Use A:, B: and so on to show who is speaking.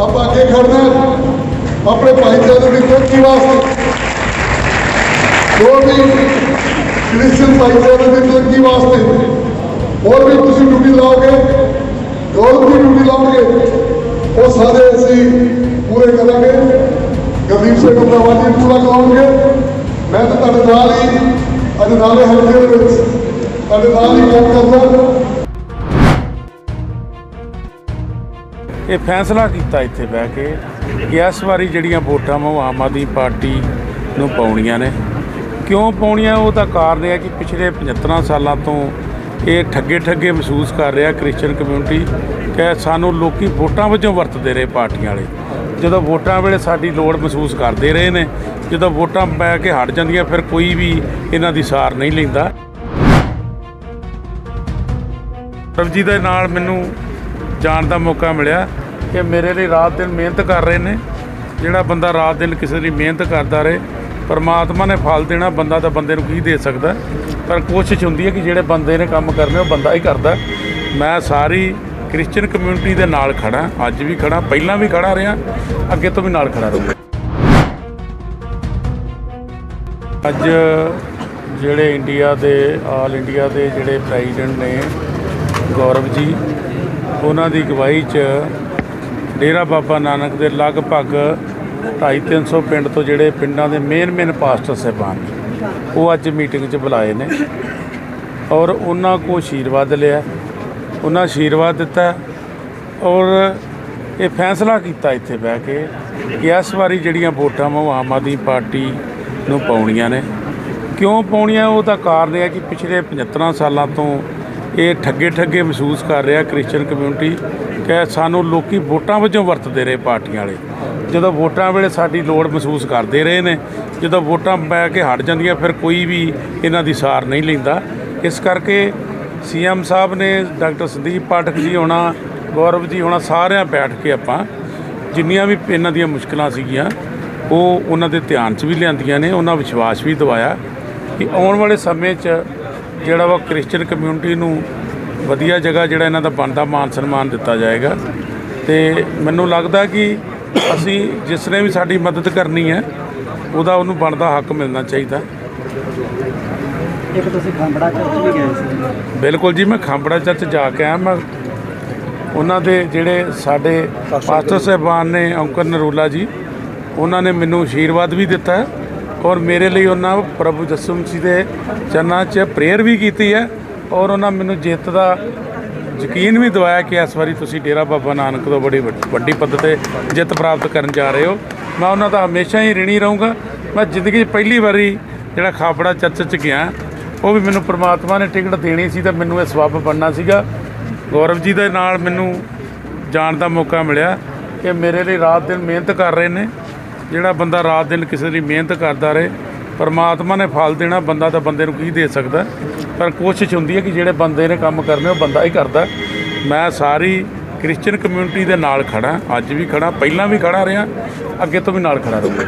A: ਆਪਾਂ ਅੱਗੇ ਖੜਨਾ ਆਪਣੇ ਭਾਈਚਾਰੇ ਦੀ ਤਰੱਕੀ ਵਾਸਤੇ। ਜੋ ਵੀ ਕ੍ਰਿਸਚੀਅਨ ਭਾਈਚਾਰੇ ਦੀ ਤਰੱਕੀ ਵਾਸਤੇ। ਹੋਰ ਵੀ ਤੁਸੀਂ ਡਿਊਟੀ ਲਾਓਗੇ ਜੋ ਵੀ ਡਿਊਟੀ ਲਾਓਗੇ, ਉਹ ਸਾਰੇ ਅਸੀਂ ਪੂਰੇ ਕਰਾਂਗੇ। ਗਰੀਬ ਸਿੰਘ ਅਮਰਾਵਾਲੀ ਪੂਰਾ ਕਰਾਉਣਗੇ। ਮੈਂ ਤਾਂ ਤੁਹਾਡੇ ਨਾਲ ਹੀ, ਅੱਜ ਨਾਲੇ ਹਲਕੇ ਦੇ ਵਿੱਚ ਤੁਹਾਡੇ ਨਾਲ ਹੀ ਕੰਮ ਕਰਦਾ।
B: ਇਹ ਫੈਸਲਾ ਕੀਤਾ ਇੱਥੇ ਬਹਿ ਕੇ ਕਿ ਇਸ ਵਾਰੀ ਜਿਹੜੀਆਂ ਵੋਟਾਂ ਵਾ ਉਹ ਆਮ ਆਦਮੀ ਪਾਰਟੀ ਨੂੰ ਪਾਉਣੀਆਂ ਨੇ। ਕਿਉਂ ਪਾਉਣੀਆਂ? ਉਹ ਤਾਂ ਕਾਰਨ ਇਹ ਹੈ ਕਿ ਪਿਛਲੇ 75 ਸਾਲਾਂ ਤੋਂ ਇਹ ਠੱਗੇ ਠੱਗੇ ਮਹਿਸੂਸ ਕਰ ਰਿਹਾ ਕ੍ਰਿਸਚੀਅਨ ਕਮਿਊਨਿਟੀ ਕਿ ਸਾਨੂੰ ਲੋਕੀ ਵੋਟਾਂ ਵਜੋਂ ਵਰਤਦੇ ਰਹੇ ਪਾਰਟੀਆਂ ਵਾਲੇ। ਜਦੋਂ ਵੋਟਾਂ ਵੇਲੇ ਸਾਡੀ ਲੋੜ ਮਹਿਸੂਸ ਕਰਦੇ ਰਹੇ ਨੇ, ਜਦੋਂ ਵੋਟਾਂ ਪੈ ਕੇ ਹਟ ਜਾਂਦੀਆਂ, ਫਿਰ ਕੋਈ ਵੀ ਇਹਨਾਂ ਦੀ ਸਾਰ ਨਹੀਂ ਲੈਂਦਾ। ਪ੍ਰਭਜੀ ਦੇ ਨਾਲ ਮੈਨੂੰ ਜਾਣ ਦਾ ਮੌਕਾ ਮਿਲਿਆ ਕਿ ਮੇਰੇ ਲਈ ਰਾਤ ਦਿਨ ਮਿਹਨਤ ਕਰ ਰਹੇ ਨੇ। ਜਿਹੜਾ ਬੰਦਾ ਰਾਤ ਦਿਨ ਕਿਸੇ ਦੀ ਮਿਹਨਤ ਕਰਦਾ ਰਹੇ, ਪਰਮਾਤਮਾ ਨੇ ਫਲ ਦੇਣਾ, ਬੰਦਾ ਤਾਂ ਬੰਦੇ ਨੂੰ ਕੀ ਦੇ ਸਕਦਾ? ਪਰ ਕੋਸ਼ਿਸ਼ ਹੁੰਦੀ ਹੈ ਕਿ ਜਿਹੜੇ ਬੰਦੇ ਨੇ ਕੰਮ ਕਰਨੇ, ਉਹ ਬੰਦਾ ਹੀ ਕਰਦਾ। ਮੈਂ ਸਾਰੀ ਕ੍ਰਿਸਚੀਅਨ ਕਮਿਊਨਿਟੀ ਦੇ ਨਾਲ ਖੜਾ, ਅੱਜ ਵੀ ਖੜਾ, ਪਹਿਲਾਂ ਵੀ ਖੜਾ ਰਿਹਾ, ਅੱਗੇ ਤੋਂ ਵੀ ਨਾਲ ਖੜਾ ਰਹੂੰਗਾ। ਅੱਜ ਜਿਹੜੇ ਇੰਡੀਆ ਦੇ, ਆਲ ਇੰਡੀਆ ਦੇ ਜਿਹੜੇ ਪ੍ਰੈਜ਼ੀਡੈਂਟ ਨੇ, ਗੌਰਵ ਜੀ ਉਹਨਾਂ ਦੀ ਅਗਵਾਈ 'ਚ ਡੇਰਾ ਬਾਬਾ ਨਾਨਕ ਦੇ ਲਗਭਗ 250-300 ਪਿੰਡ ਤੋਂ ਜਿਹੜੇ ਪਿੰਡਾਂ ਦੇ ਮੇਨ ਮੇਨ ਪਾਸਟਰ ਸਾਹਿਬਾਨ ਉਹ ਅੱਜ ਮੀਟਿੰਗ 'ਚ ਬੁਲਾਏ ਨੇ ਔਰ ਉਹਨਾਂ ਕੋ ਆਸ਼ੀਰਵਾਦ ਲਿਆ, ਉਹਨਾਂ ਆਸ਼ੀਰਵਾਦ ਦਿੱਤਾ ਔਰ ਇਹ ਫੈਸਲਾ ਕੀਤਾ ਇੱਥੇ ਬਹਿ ਕੇ ਕਿ ਇਸ ਵਾਰੀ ਜਿਹੜੀਆਂ ਵੋਟਾਂ ਵਾ, ਉਹ ਆਮ ਆਦਮੀ ਪਾਰਟੀ ਨੂੰ ਪਾਉਣੀਆਂ ਨੇ। ਕਿਉਂ ਪਾਉਣੀਆਂ? ਉਹ ਤਾਂ ਕਾਰਨ ਇਹ ਹੈ ਕਿ ਪਿਛਲੇ 75 ਸਾਲਾਂ ਤੋਂ ਇਹ ਠੱਗੇ ਠੱਗੇ ਮਹਿਸੂਸ ਕਰ ਰਿਹਾ ਕ੍ਰਿਸਚੀਅਨ ਕਮਿਊਨਿਟੀ ਕਿ ਸਾਨੂੰ ਲੋਕੀ ਵੋਟਾਂ ਵਜੋਂ ਵਰਤਦੇ ਰਹੇ ਪਾਰਟੀਆਂ ਵਾਲੇ। ਜਦੋਂ ਵੋਟਾਂ ਵੇਲੇ ਸਾਡੀ ਲੋੜ ਮਹਿਸੂਸ ਕਰਦੇ ਰਹੇ ਨੇ, ਜਦੋਂ ਵੋਟਾਂ ਪੈ ਕੇ ਹਟ ਜਾਂਦੀਆਂ, ਫਿਰ ਕੋਈ ਵੀ ਇਹਨਾਂ ਦੀ ਸਾਰ ਨਹੀਂ ਲੈਂਦਾ। ਇਸ ਕਰਕੇ ਸੀਐਮ ਸਾਹਿਬ ਨੇ ਡਾਕਟਰ ਸੰਦੀਪ ਪਾਠਕ ਜੀ ਹੋਣਾ, ਗੌਰਵ ਜੀ ਹੋਣਾ, ਸਾਰਿਆਂ ਬੈਠ ਕੇ ਆਪਾਂ ਜਿੰਨੀਆਂ ਵੀ ਇਹਨਾਂ ਦੀਆਂ ਮੁਸ਼ਕਲਾਂ ਸੀਗੀਆਂ, ਉਹ ਉਹਨਾਂ ਦੇ ਧਿਆਨ 'ਚ ਵੀ ਲਿਆਂਦੀਆਂ ਨੇ, ਉਹਨਾਂ ਵਿਸ਼ਵਾਸ ਵੀ ਦਿਵਾਇਆ ਕਿ ਆਉਣ ਵਾਲੇ ਸਮੇਂ 'ਚ ਜਿਹੜਾ ਵਾ ਕ੍ਰਿਸਚੀਅਨ ਕਮਿਊਨਿਟੀ ਨੂੰ ਵਧੀਆ ਜਗ੍ਹਾ ਜਿਹੜਾ ਇਹਨਾਂ ਦਾ ਬਣਦਾ ਮਾਨ ਸਨਮਾਨ ਦਿੱਤਾ ਜਾਏਗਾ। ਤੇ ਮੈਨੂੰ ਲੱਗਦਾ ਕਿ ਅਸੀਂ ਜਿਸ ਨੇ ਵੀ ਸਾਡੀ ਮਦਦ ਕਰਨੀ ਹੈ ਉਹਦਾ ਉਹਨੂੰ ਬਣਦਾ ਹੱਕ ਮਿਲਣਾ ਚਾਹੀਦਾ।
C: ਇੱਕ ਤੁਸੀਂ ਖਾਂਬੜਾ ਚਰਚ ਵੀ ਗਏ ਸੀ।
B: ਬਿਲਕੁਲ ਜੀ ਮੈਂ ਖਾਂਬੜਾ ਚਰਚ ਜਾ ਕੇ ਆਇਆ। ਮੈਂ ਉਹਨਾਂ ਦੇ ਜਿਹੜੇ ਸਾਡੇ ਪਾਸਟਰ ਸਾਹਿਬਾਨ ਨੇ ਅੰਕਰ ਨਰੂਲਾ ਜੀ ਉਹਨਾਂ ਨੇ ਮੈਨੂੰ ਆਸ਼ੀਰਵਾਦ ਵੀ ਦਿੱਤਾ ਹੈ। ਔਰ ਮੇਰੇ ਲਈ ਉਹਨਾਂ ਪ੍ਰਭੂ ਯਿਸੂ ਜੀ ਦੇ ਚਰਨਾਂ 'ਚ ਪ੍ਰੇਅਰ ਵੀ ਕੀਤੀ ਹੈ ਔਰ ਉਹਨਾਂ ਮੈਨੂੰ ਜਿੱਤ ਦਾ ਯਕੀਨ ਵੀ ਦਵਾਇਆ ਕਿ ਇਸ ਵਾਰੀ ਤੁਸੀਂ ਡੇਰਾ ਬਾਬਾ ਨਾਨਕ ਤੋਂ ਬੜੀ ਵੱਡ- ਵੱਡੀ ਪੱਧਰ ਤੇ ਜਿੱਤ ਪ੍ਰਾਪਤ ਕਰਨ ਜਾ ਰਹੇ ਹੋ। ਮੈਂ ਉਹਨਾਂ ਦਾ ਹਮੇਸ਼ਾ ਹੀ ਰਿਣੀ ਰਹੂੰਗਾ। ਮੈਂ ਜ਼ਿੰਦਗੀ 'ਚ ਪਹਿਲੀ ਵਾਰੀ ਜਿਹੜਾ ਖਾਪੜਾ ਚਰਚ 'ਚ ਗਿਆ, ਉਹ ਵੀ ਮੈਨੂੰ ਪ੍ਰਮਾਤਮਾ ਨੇ ਟਿਕਟ ਦੇਣੀ ਸੀ ਤਾਂ ਮੈਨੂੰ ਇਹ ਸਬੱਬ ਬਣਨਾ ਸੀਗਾ। ਗੌਰਵ ਜੀ ਦੇ ਨਾਲ ਮੈਨੂੰ ਜਾਣ ਦਾ ਮੌਕਾ ਮਿਲਿਆ ਕਿ ਮੇਰੇ ਲਈ ਰਾਤ ਦਿਨ ਮਿਹਨਤ ਕਰ ਰਹੇ ਨੇ। ਜਿਹੜਾ ਬੰਦਾ ਰਾਤ ਦਿਨ ਕਿਸੇ ਦੀ ਮਿਹਨਤ ਕਰਦਾ ਰਹੇ, ਪਰਮਾਤਮਾ ਨੇ ਫਲ ਦੇਣਾ, ਬੰਦਾ ਤਾਂ ਬੰਦੇ ਨੂੰ ਕੀ ਦੇ ਸਕਦਾ? ਪਰ ਕੋਸ਼ਿਸ਼ ਹੁੰਦੀ ਹੈ ਕਿ ਜਿਹੜੇ ਬੰਦੇ ਨੇ ਕੰਮ ਕਰਨੇ, ਉਹ ਬੰਦਾ ਹੀ ਕਰਦਾ ਮੈਂ ਸਾਰੀ ਕ੍ਰਿਸਚੀਅਨ ਕਮਿਊਨਿਟੀ ਦੇ ਨਾਲ ਖੜਾ ਅੱਜ ਵੀ ਖੜਾ ਪਹਿਲਾਂ ਵੀ ਖੜਾ ਰਿਹਾ, ਅੱਗੇ ਤੋਂ ਵੀ ਨਾਲ ਖੜਾ ਰਹੂੰਗਾ।